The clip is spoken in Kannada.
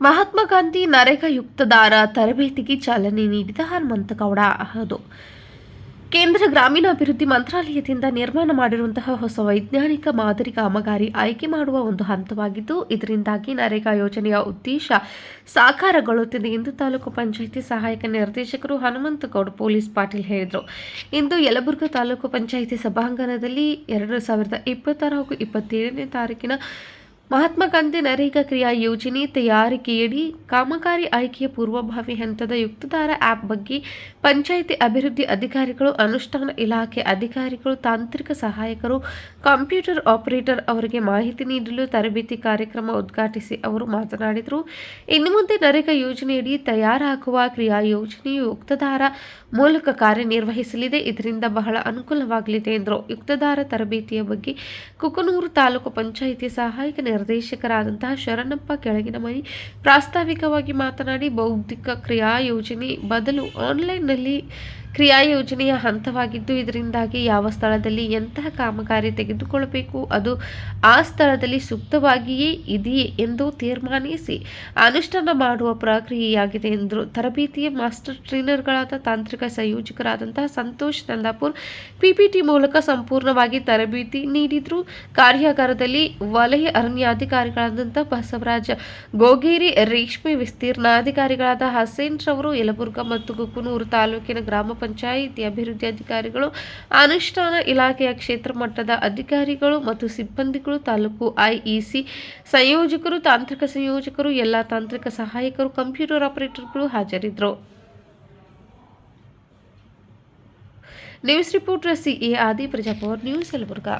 ಮಹಾತ್ಮ ಗಾಂಧಿ ನರೇಗಾ ಯುಕ್ತದಾರ ತರಬೇತಿಗೆ ಚಾಲನೆ ನೀಡಿದ ಹನುಮಂತಗೌಡ ಹೌದು. ಕೇಂದ್ರ ಗ್ರಾಮೀಣಾಭಿವೃದ್ಧಿ ಮಂತ್ರಾಲಯದಿಂದ ನಿರ್ಮಾಣ ಮಾಡಿರುವಂತಹ ಹೊಸ ವೈಜ್ಞಾನಿಕ ಮಾದರಿ ಕಾಮಗಾರಿ ಆಯ್ಕೆ ಮಾಡುವ ಒಂದು ಹಂತವಾಗಿದ್ದು, ಇದರಿಂದಾಗಿ ನರೇಗಾ ಯೋಜನೆಯ ಉದ್ದೇಶ ಸಾಕಾರಗೊಳ್ಳುತ್ತಿದೆ ಎಂದು ತಾಲೂಕು ಪಂಚಾಯಿತಿ ಸಹಾಯಕ ನಿರ್ದೇಶಕರು ಹನುಮಂತಗೌಡ ಪೊಲೀಸ್ ಪಾಟೀಲ್ ಹೇಳಿದರು. ಇಂದು ಯಲಬುರ್ಗಾ ತಾಲೂಕು ಪಂಚಾಯಿತಿ ಸಭಾಂಗಣದಲ್ಲಿ ಎರಡು ಸಾವಿರದ ಇಪ್ಪತ್ತಾರು ಹಾಗೂ ಇಪ್ಪತ್ತೇಳನೇ ತಾರೀಕಿನ ಮಹಾತ್ಮ ಗಾಂಧಿ ನರೇಗಾ ಕ್ರಿಯಾ ಯೋಜನೆ ತಯಾರಿಕೆಯಡಿ ಕಾಮಗಾರಿ ಆಯ್ಕೆಯ ಪೂರ್ವಭಾವಿ ಹಂತದ ಯುಕ್ತದಾರ ಆ್ಯಪ್ ಬಗ್ಗೆ ಪಂಚಾಯಿತಿ ಅಭಿವೃದ್ಧಿ ಅಧಿಕಾರಿಗಳು, ಅನುಷ್ಠಾನ ಇಲಾಖೆ ಅಧಿಕಾರಿಗಳು, ತಾಂತ್ರಿಕ ಸಹಾಯಕರು, ಕಂಪ್ಯೂಟರ್ ಆಪರೇಟರ್ ಅವರಿಗೆ ಮಾಹಿತಿ ನೀಡಲು ತರಬೇತಿ ಕಾರ್ಯಕ್ರಮ ಉದ್ಘಾಟಿಸಿ ಅವರು ಮಾತನಾಡಿದರು. ಇನ್ನು ಮುಂದೆ ನರೇಗಾ ಯೋಜನೆಯಡಿ ತಯಾರಾಗುವ ಕ್ರಿಯಾ ಯೋಜನೆಯು ಯುಕ್ತದಾರ ಮೂಲಕ ಕಾರ್ಯನಿರ್ವಹಿಸಲಿದೆ. ಇದರಿಂದ ಬಹಳ ಅನುಕೂಲವಾಗಲಿದೆ ಎಂದರು. ಯುಕ್ತದಾರ ತರಬೇತಿಯ ಬಗ್ಗೆ ಕುಕನೂರು ತಾಲೂಕು ಪಂಚಾಯಿತಿ ಸಹಾಯಕ ನಿರ್ದೇಶಕರಾದಂತಹ ಶರಣಪ್ಪ ಕೆಳಗಿನ ಮನೆ. ಪ್ರಾಸ್ತಾವಿಕವಾಗಿ ಮಾತನಾಡಿ ಬೌದ್ಧಿಕ ಕ್ರಿಯಾ ಯೋಜನೆ ಬದಲು ಆನ್ಲೈನ್ನಲ್ಲಿ ಕ್ರಿಯಾ ಯೋಜನೆಯ ಹಂತವಾಗಿದ್ದು, ಇದರಿಂದಾಗಿ ಯಾವ ಸ್ಥಳದಲ್ಲಿ ಎಂತಹ ಕಾಮಗಾರಿ ತೆಗೆದುಕೊಳ್ಳಬೇಕು, ಅದು ಆ ಸ್ಥಳದಲ್ಲಿ ಸೂಕ್ತವಾಗಿಯೇ ಇದೆಯೇ ಎಂದು ತೀರ್ಮಾನಿಸಿ ಅನುಷ್ಠಾನ ಮಾಡುವ ಪ್ರಕ್ರಿಯೆಯಾಗಿದೆ ಎಂದರು ತರಬೇತಿಯ ಮಾಸ್ಟರ್ ಟ್ರೈನರ್ಗಳಾದ ತಾಂತ್ರಿಕ ಸಂಯೋಜಕರಾದಂತಹ ಸಂತೋಷ್ ನಂದಾಪುರ್, ಪಿಪಿಟಿ ಮೂಲಕ ಸಂಪೂರ್ಣವಾಗಿ ತರಬೇತಿ ನೀಡಿದ್ರು. ಕಾರ್ಯಾಗಾರದಲ್ಲಿ ವಲಯ ಅರಣ್ಯಾಧಿಕಾರಿಗಳಾದಂಥ ಬಸವರಾಜ ಗೋಗೇರಿ, ರೇಷ್ಮೆ ವಿಸ್ತೀರ್ಣಾಧಿಕಾರಿಗಳಾದ ಹಸೇನ್ ರವರು, ಯಲಬುರ್ಗಾ ಮತ್ತು ಗುಕ್ಕನೂರು ತಾಲೂಕಿನ ಗ್ರಾಮ ಪಂಚಾಯಿತಿ ಅಭಿವೃದ್ಧಿ ಅಧಿಕಾರಿಗಳು, ಅನುಷ್ಠಾನ ಇಲಾಖೆಯ ಕ್ಷೇತ್ರ ಮಟ್ಟದ ಅಧಿಕಾರಿಗಳು ಮತ್ತು ಸಿಬ್ಬಂದಿಗಳು, ತಾಲೂಕು ಐಇಸಿ ಸಂಯೋಜಕರು, ತಾಂತ್ರಿಕ ಸಂಯೋಜಕರು, ಎಲ್ಲ ತಾಂತ್ರಿಕ ಸಹಾಯಕರು, ಕಂಪ್ಯೂಟರ್ ಆಪರೇಟರ್ಗಳು ಹಾಜರಿದ್ದರು. ನ್ಯೂಸ್ ರಿಪೋರ್ಟರ್ ಸಿಎ ಆದಿ ಪ್ರಜಾಪವರ್ ನ್ಯೂಸ್ ಯಲಬುರ್ಗಾ